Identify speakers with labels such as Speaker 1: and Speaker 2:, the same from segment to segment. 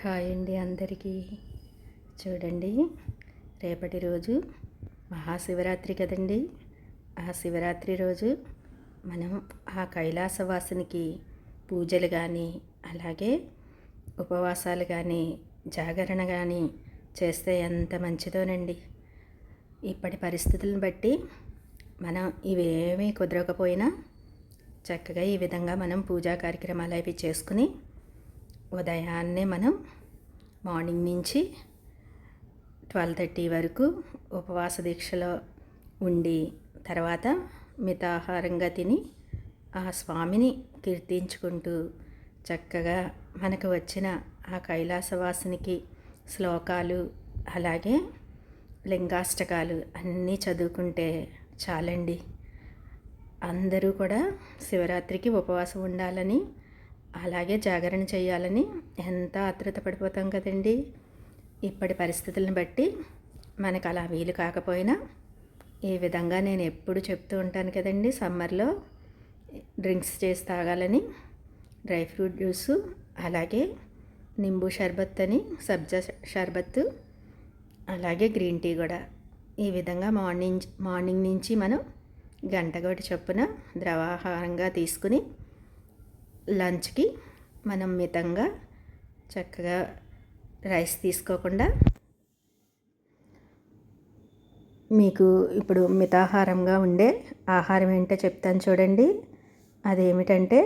Speaker 1: Hi అండి అందరికీ. చూడండి రేపటి రోజు మహాశివరాత్రి కదండి. ఆ శివరాత్రి రోజు మనం ఆ కైలాసవాసునికి పూజలు కానీ అలాగే ఉపవాసాలు కానీ జాగరణ కానీ చేస్తే ఎంత మంచిదోనండి. ఇప్పటి పరిస్థితులను బట్టి మనం ఇవేమీ కుదరకపోయినా చక్కగా ఈ విధంగా మనం పూజా కార్యక్రమాలు అవి చేసుకుని ఉదయాన్నే మనం మార్నింగ్ నుంచి ట్వెల్వ్ థర్టీ వరకు ఉపవాస దీక్షలో ఉండి తర్వాత మితాహారంగా తిని ఆ స్వామిని కీర్తించుకుంటూ చక్కగా మనకు వచ్చిన ఆ కైలాసవాసునికి శ్లోకాలు అలాగే లింగాష్టకాలు అన్నీ చదువుకుంటే చాలండి. అందరూ కూడా శివరాత్రికి ఉపవాసం ఉండాలని అలాగే జాగరణ చేయాలని ఎంత ఆతృత పడిపోతాం కదండి? ఇప్పటి పరిస్థితులను బట్టి మనకు అలా వీలు కాకపోయినా ఈ విధంగా నేను ఎప్పుడు చెప్తూ ఉంటాను కదండి సమ్మర్లో డ్రింక్స్ చేసి తాగాలని డ్రై ఫ్రూట్ జ్యూసు అలాగే నింబు షర్బత్ అని సబ్జా షర్బత్ అలాగే గ్రీన్ టీ కూడా. ఈ విధంగా మార్నింగ్ మార్నింగ్ నుంచి మనం గంట గంటగోటి చొప్పున ద్రవాహారంగా తీసుకుని లంచ్కి మనం మితంగా చక్కగా రైస్ తీసుకోకుండా మీకు ఇప్పుడు మితాహారంగా ఉండే ఆహారం ఏంటో చెప్తాను చూడండి. అదేమిటంటే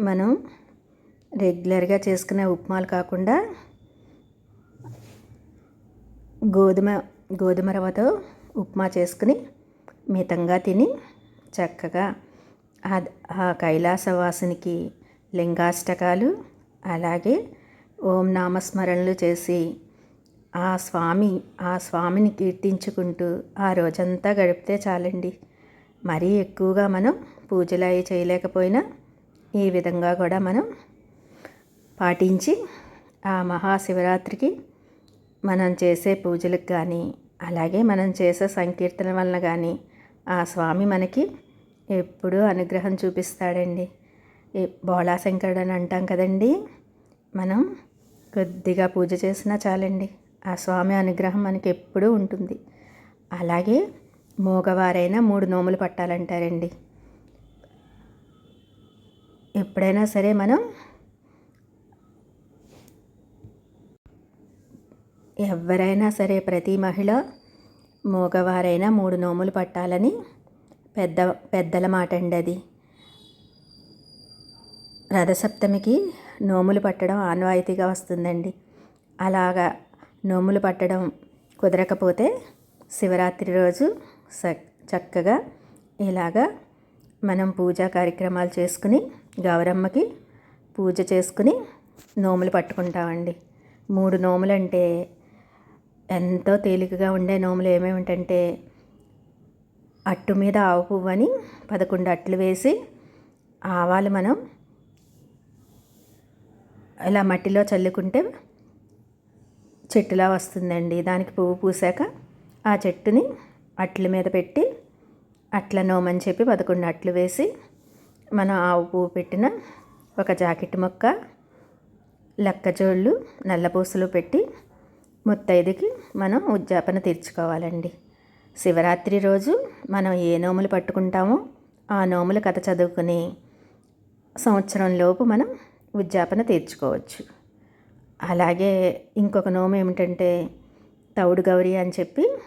Speaker 1: మనం రెగ్యులర్గా చేసుకునే ఉప్మాలు కాకుండా గోధుమ గోధుమ రవ్వతో ఉప్మా చేసుకుని మితంగా తిని చక్కగా ఆ కైలాసవాసునికి లింగాష్టకాలు అలాగే ఓం నామస్మరణలు చేసి ఆ స్వామి ఆ స్వామిని కీర్తించుకుంటూ ఆ రోజంతా గడిపితే చాలండి. మరీ ఎక్కువగా మనం పూజలు అవి చేయలేకపోయినా ఈ విధంగా కూడా మనం పాటించి ఆ మహాశివరాత్రికి మనం చేసే పూజలకు కానీ అలాగే మనం చేసే సంకీర్తన వలన కానీ ఆ స్వామి మనకి ఎప్పుడూ అనుగ్రహం చూపిస్తాడండి. బోళాశంకరుడు అని అంటాం కదండి. మనం కొద్దిగా పూజ చేసినా చాలండి. ఆ స్వామి అనుగ్రహం మనకి ఎప్పుడూ ఉంటుంది. అలాగే మూగవారైనా మూడు నోములు పట్టాలంటారండి. ఎప్పుడైనా సరే మనం ఎవరైనా సరే ప్రతి మహిళ మూగవారైనా మూడు నోములు పట్టాలని పెద్ద పెద్దల మాట అండి అది. రథసప్తమికి నోములు పట్టడం ఆన్వాయితీగా వస్తుందండి. అలాగా నోములు పట్టడం కుదరకపోతే శివరాత్రి రోజు స చక్కగా ఇలాగా మనం పూజా కార్యక్రమాలు చేసుకుని గౌరమ్మకి పూజ చేసుకుని నోములు పట్టుకుంటామండి. మూడు నోములు అంటే ఎంతో తేలికగా ఉండే నోములు ఏమేమిటంటే అట్టు మీద ఆవు పువ్వు అని పదకొండు అట్లు వేసి ఆవాలు మనం ఇలా మట్టిలో చల్లుకుంటే చెట్టులా వస్తుందండి. దానికి పువ్వు పూసాక ఆ చెట్టుని అట్ల మీద పెట్టి అట్ల నోమని చెప్పి పదకొండు అట్లు వేసి మనం ఆవు పువ్వు పెట్టిన ఒక జాకెట్ మొక్క లక్కజోళ్ళు నల్లపూసలు పెట్టి ముత్తైదుకి మనం ఉద్యాపన తీర్చుకోవాలండి. శివరాత్రి రోజు మనం ఏ నోములు పట్టుకుంటామో ఆ నోముల కథ చదువుకుని సంవత్సరంలోపు మనం ఉద్యాపన తీర్చుకోవచ్చు. అలాగే ఇంకొక నోము ఏమిటంటే తౌడు గౌరి అని చెప్పి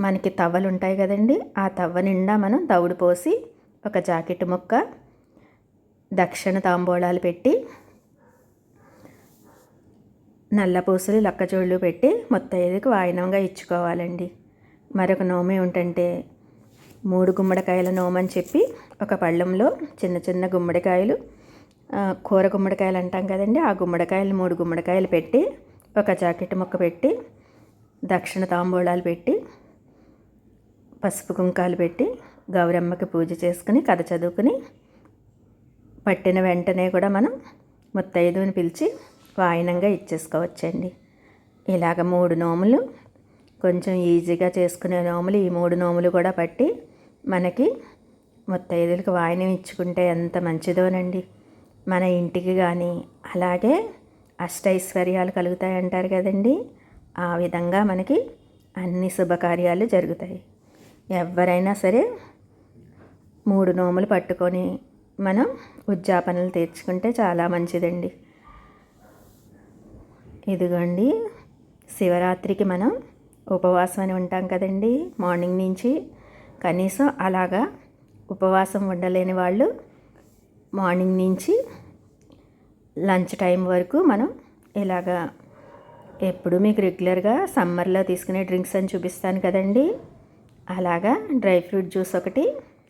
Speaker 1: మనకి తవ్వలు ఉంటాయి కదండి ఆ తవ్వ నిండా మనం తవుడు పోసి ఒక జాకెట్ ముక్క దక్షిణ తాంబూలాలు పెట్టి నల్లపూసలు లక్కచోళ్ళు పెట్టి ముత్తైదుకు వాయినంగా ఇచ్చుకోవాలండి. మరొక నోమ ఏమిటంటే మూడు గుమ్మడికాయల నోమని చెప్పి ఒక పళ్ళెంలో చిన్న చిన్న గుమ్మడికాయలు కూర గుమ్మడికాయలు అంటాం కదండి. ఆ గుమ్మడికాయలు మూడు గుమ్మడికాయలు పెట్టి ఒక జాకెట్ ముక్క పెట్టి దక్షిణ తాంబూలాలు పెట్టి పసుపు కుంకాలు పెట్టి గౌరమ్మకి పూజ చేసుకుని కథ చదువుకుని పట్టిన వెంటనే కూడా మనం ముత్తైదుని పిలిచి వాయినంగా ఇచ్చేసుకోవచ్చండి. ఇలాగ మూడు నోములు కొంచెం ఈజీగా చేసుకునే నోములు ఈ మూడు నోములు కూడా పట్టి మనకి ముత్తైదులకు వాయినం ఇచ్చుకుంటే ఎంత మంచిదోనండి. మన ఇంటికి కానీ అలాగే అష్టైశ్వర్యాలు కలుగుతాయి అంటారు కదండి. ఆ విధంగా మనకి అన్ని శుభకార్యాలు జరుగుతాయి. ఎవరైనా సరే మూడు నోములు పట్టుకొని మనం ఉద్యాపనలు తీర్చుకుంటే చాలా మంచిదండి. ఇదిగోండి శివరాత్రికి మనం ఉపవాసం అని ఉంటాం కదండి. మార్నింగ్ నుంచి కనీసం అలాగా ఉపవాసం ఉండలేని వాళ్ళు మార్నింగ్ నుంచి లంచ్ టైం వరకు మనం ఇలాగా ఎప్పుడు మీకు రెగ్యులర్గా సమ్మర్లో తీసుకునే డ్రింక్స్ అని చూపిస్తాను కదండి. అలాగా డ్రై ఫ్రూట్ జ్యూస్ ఒకటి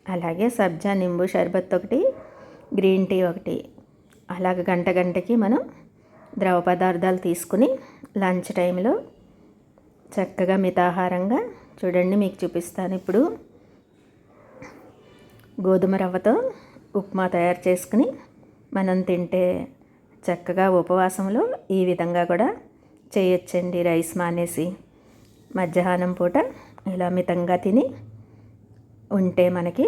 Speaker 1: అలాగే సబ్జా నింబు షర్బత్ ఒకటి గ్రీన్ టీ ఒకటి. అలాగ గంట గంటకి మనం ద్రవ పదార్థాలు తీసుకుని లంచ్ టైంలో చక్కగా మితాహారంగా చూడండి మీకు చూపిస్తాను ఇప్పుడు. గోధుమ రవ్వతో ఉప్మా తయారు చేసుకుని మనం తింటే చక్కగా ఉపవాసంలో ఈ విధంగా కూడా చేయొచ్చండి రైస్ మానేసి. మధ్యాహ్నం పూట ఇలా మితంగా తిని ఉంటే మనకి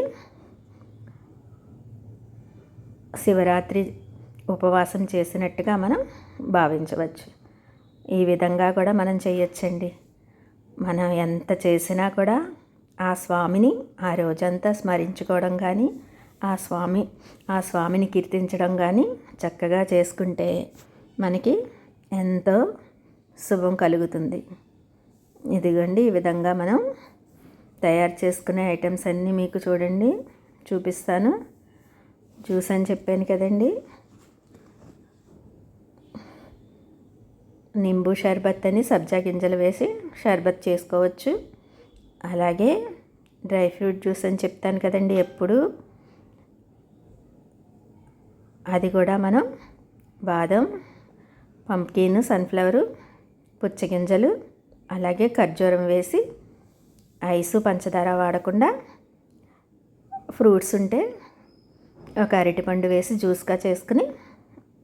Speaker 1: శివరాత్రి ఉపవాసం చేసినట్టుగా మనం భావించవచ్చు. ఈ విధంగా కూడా మనం చేయొచ్చండి. మనం ఎంత చేసినా కూడా ఆ స్వామిని ఆ రోజంతా స్మరించుకోవడం కానీ ఆ స్వామి ఆ స్వామిని కీర్తించడం కానీ చక్కగా చేసుకుంటే మనకి ఎంతో శుభం కలుగుతుంది. ఇదిగోండి ఈ విధంగా మనం తయారు చేసుకునే ఐటమ్స్ అన్నీ మీకు చూడండి చూపిస్తాను. జ్యూస్ అని చెప్పాను కదండి. నింబు షర్బత్ అని సబ్జా గింజలు వేసి షర్బత్ చేసుకోవచ్చు. అలాగే డ్రై ఫ్రూట్ జ్యూస్ అని చెప్తాను కదండి ఎప్పుడు. అది కూడా మనం బాదం పంప్కిన్ సన్ఫ్లవరు పుచ్చగింజలు అలాగే ఖర్జూరం వేసి ఐసు పంచదార వాడకుండా ఫ్రూట్స్ ఉంటే ఒక అరటిపండు వేసి జ్యూస్గా చేసుకుని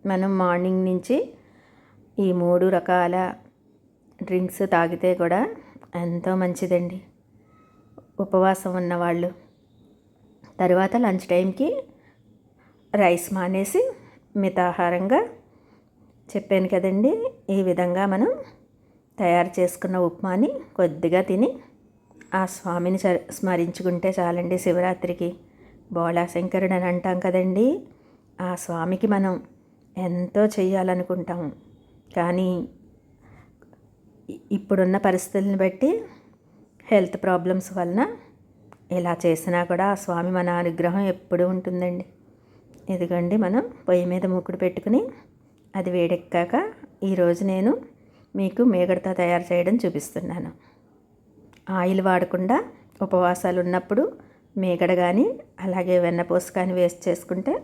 Speaker 1: మనం మార్నింగ్ నుంచి ఈ మూడు రకాల డ్రింక్స్ తాగితే కూడా ఎంతో మంచిదండి. ఉపవాసం ఉన్నవాళ్ళు. తర్వాత లంచ్ టైంకి రైస్ మానేసి మితాహారంగా చెప్పాను కదండి. ఈ విధంగా మనం తయారు చేసుకున్న ఉప్మాని కొద్దిగా తిని ఆ స్వామిని స్మరించుకుంటే చాలండి శివరాత్రికి. బోళాశంకరుడు అని అంటాం కదండి. ఆ స్వామికి మనం ఎంతో చెయ్యాలనుకుంటాము. కానీ ఇప్పుడున్న పరిస్థితులను బట్టి హెల్త్ ప్రాబ్లమ్స్ వలన ఇలా చేసినా కూడా ఆ స్వామి మన అనుగ్రహం ఎప్పుడూ ఉంటుందండి. ఎదుగండి మనం పొయ్యి మీద మూకుడు పెట్టుకుని అది వేడెక్కాక ఈరోజు నేను మీకు మేగడతో తయారు చేయడం చూపిస్తున్నాను. ఆయిల్ వాడకుండా ఉపవాసాలు ఉన్నప్పుడు మేగడ కానీ అలాగే వెన్నపూస కానీ వేస్ట్ చేసుకుంటే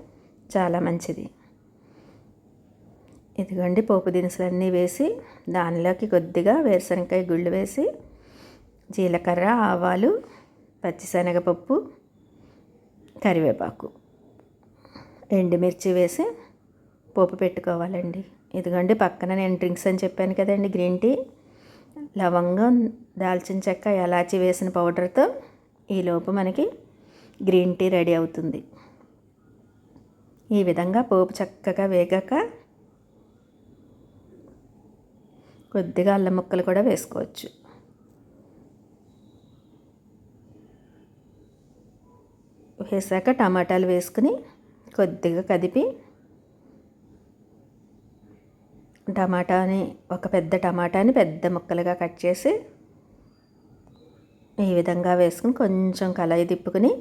Speaker 1: చాలా మంచిది. ఇదిగోండి పోపు దినుసులన్నీ వేసి దానిలోకి కొద్దిగా వేరుశనగకాయ గుళ్ళు వేసి జీలకర్ర ఆవాలు పచ్చిశనగపప్పు కరివేపాకు ఎండుమిర్చి వేసి పోపు పెట్టుకోవాలండి. ఇదిగోండి పక్కన నేను డ్రింక్స్ అని చెప్పాను కదండి గ్రీన్ టీ. లవంగం దాల్చిన చెక్క ఎలాచి వేసిన పౌడర్తో ఈలోపు మనకి గ్రీన్ టీ రెడీ అవుతుంది. ఈ విధంగా పోపు చక్కగా వేగాక కొద్దిగా అల్లం ముక్కలు కూడా వేసుకోవచ్చు. వేసాక టమాటాలు వేసుకుని కొద్దిగా కదిపి టమాటాని ఒక పెద్ద టమాటాని పెద్ద ముక్కలుగా కట్ చేసి ఈ విధంగా వేసుకుని కొంచెం కలాయి తిప్పుకుని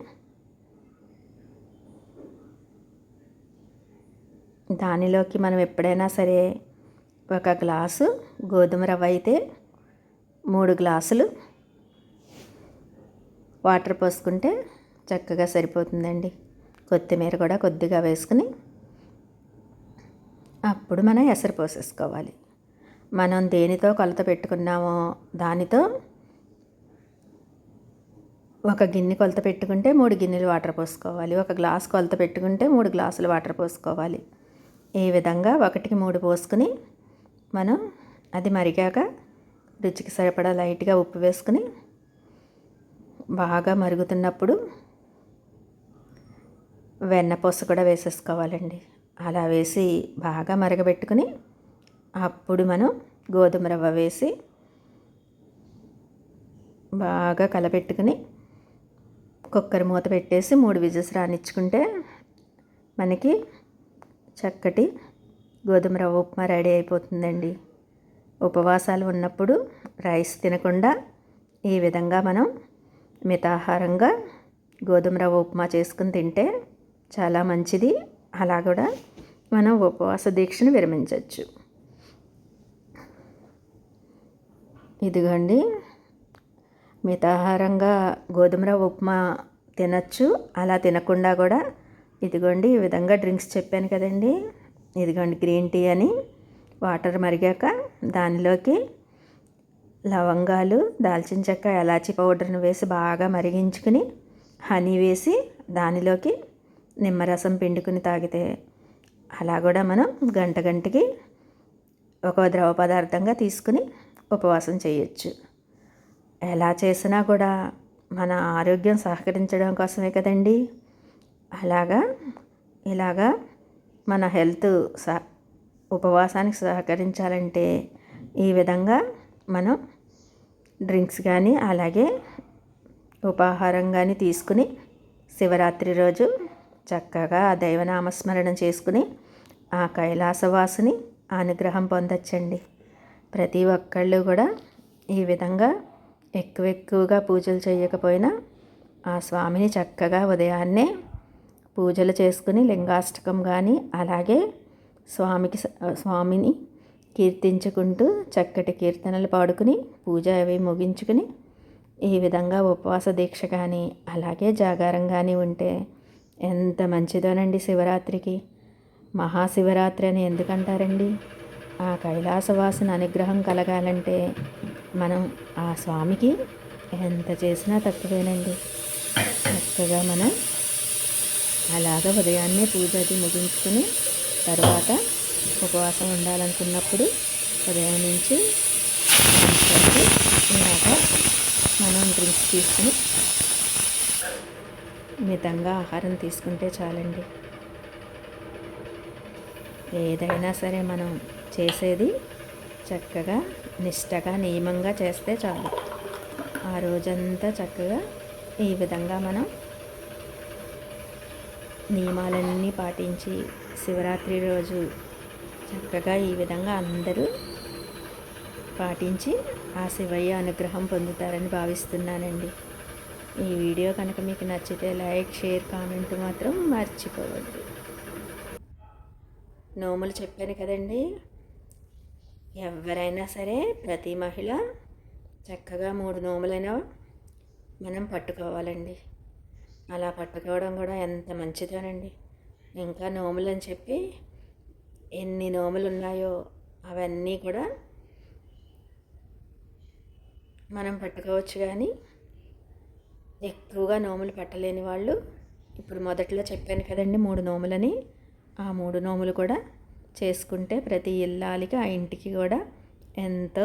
Speaker 1: దానిలోకి మనం ఎప్పుడైనా సరే ఒక గ్లాసు గోధుమ రవ్వ అయితే మూడు గ్లాసులు. వాటర్ పోసుకుంటే చక్కగా సరిపోతుందండి. కొత్తిమీర కూడా కొద్దిగా వేసుకుని అప్పుడు మనం ఎసరు పోసేసుకోవాలి. మనం దేనితో కొలత పెట్టుకున్నామో దానితో ఒక గిన్నె కొలత పెట్టుకుంటే మూడు గిన్నెలు వాటర్ పోసుకోవాలి. ఒక గ్లాస్ కొలత పెట్టుకుంటే మూడు గ్లాసులు వాటర్ పోసుకోవాలి. ఈ విధంగా? ఒకటికి మూడు పోసుకుని మనం అది మరిగాక రుచికి సరిపడా లైట్గా ఉప్పు వేసుకుని బాగా మరుగుతున్నప్పుడు వెన్నపూస కూడా వేసేసుకోవాలండి. అలా వేసి బాగా మరగబెట్టుకుని అప్పుడు మనం గోధుమ రవ్వ వేసి బాగా కలపెట్టుకుని కుక్కర్ మూత పెట్టేసి మూడు విజిల్స్ రానిచ్చుకుంటే మనకి చక్కటి గోధుమ రవ్వ ఉప్మా రెడీ అయిపోతుందండి. ఉపవాసాలు ఉన్నప్పుడు రైస్ తినకుండా ఈ విధంగా మనం మితాహారంగా గోధుమ రవ్వ ఉప్మా చేసుకుని తింటే చాలా మంచిది. అలా కూడా మనం ఉపవాస దీక్షను విరమించవచ్చు. ఇదిగోండి. మితాహారంగా గోధుమ రవ్వ ఉప్మా తినచ్చు. అలా తినకుండా కూడా ఇదిగోండి ఈ విధంగా డ్రింక్స్ చెప్పాను కదండి. ఇదిగోండి గ్రీన్ టీ అని వాటర్ మరిగాక దానిలోకి లవంగాలు దాల్చిన చెక్క ఎలాచి పౌడర్ను వేసి బాగా మరిగించుకుని హనీ వేసి దానిలోకి నిమ్మరసం పిండుకుని తాగితే అలా కూడా మనం గంట గంటకి ఒక ద్రవ పదార్థంగా తీసుకుని ఉపవాసం చేయొచ్చు. ఎలా చేసినా కూడా మన ఆరోగ్యం సహకరించడం కోసమే కదండి. అలాగా ఇలాగా మన హెల్త్ సహ ఉపవాసానికి సహకరించాలంటే ఈ విధంగా మనం డ్రింక్స్ కానీ అలాగే ఉపాహారం కానీ తీసుకుని శివరాత్రి రోజు చక్కగా ఆ దైవనామస్మరణ చేసుకుని ఆ కైలాసవాసుని అనుగ్రహం పొందొచ్చండి. ప్రతి ఒక్కళ్ళు కూడా ఈ విధంగా ఎక్కువ ఎక్కువగా పూజలు చేయకపోయినా ఆ స్వామిని చక్కగా ఉదయాన్నే పూజలు చేసుకుని లింగాష్టకం కానీ అలాగే స్వామికి స్వామిని కీర్తించుకుంటూ చక్కటి కీర్తనలు పాడుకుని పూజ అవి ముగించుకుని ఈ విధంగా ఉపవాస దీక్ష కానీ అలాగే జాగారం కానీ ఉంటే ఎంత మంచిదోనండి శివరాత్రికి. మహాశివరాత్రి అని ఎందుకంటారండి? ఆ కైలాసవాసిన అనుగ్రహం కలగాలంటే మనం ఆ స్వామికి ఎంత చేసినా తక్కువేనండి. చక్కగా మనం అలాగ ఉదయాన్నే పూజ అది ముగించుకుని తర్వాత ఉపవాసం ఉండాలనుకున్నప్పుడు ఉదయం నుంచి ఇలాగ మనం డ్రింక్స్ తీసుకుని మితంగా ఆహారం తీసుకుంటే చాలండి. ఏదైనా సరే మనం చేసేది చక్కగా నిష్టగా నియమంగా చేస్తే చాలు. ఆ రోజంతా చక్కగా ఈ విధంగా మనం నియమాలన్నీ పాటించి శివరాత్రి రోజు చక్కగా ఈ విధంగా అందరూ పాటించి ఆ శివయ్య అనుగ్రహం పొందుతారని భావిస్తున్నానండి. ఈ వీడియో కనుక మీకు నచ్చితే లైక్ షేర్ కామెంట్ మాత్రం మర్చిపోవద్దు. నోములు చెప్పాను కదండి. ఎవరైనా సరే ప్రతి మహిళ చక్కగా మూడు నోములైనా మనం పట్టుకోవాలండి. అలా పట్టుకోవడం కూడా ఎంత మంచిదోనండి. ఇంకా నోములు అని చెప్పి ఎన్ని నోములు ఉన్నాయో అవన్నీ కూడా మనం పట్టుకోవచ్చు కానీ ఎక్కువగా నోములు పట్టలేని వాళ్ళు ఇప్పుడు మొదట్లో చెప్పాను కదండి మూడు నోములని. ఆ మూడు నోములు కూడా చేసుకుంటే ప్రతి ఇల్లాలికి ఆ ఇంటికి కూడా ఎంతో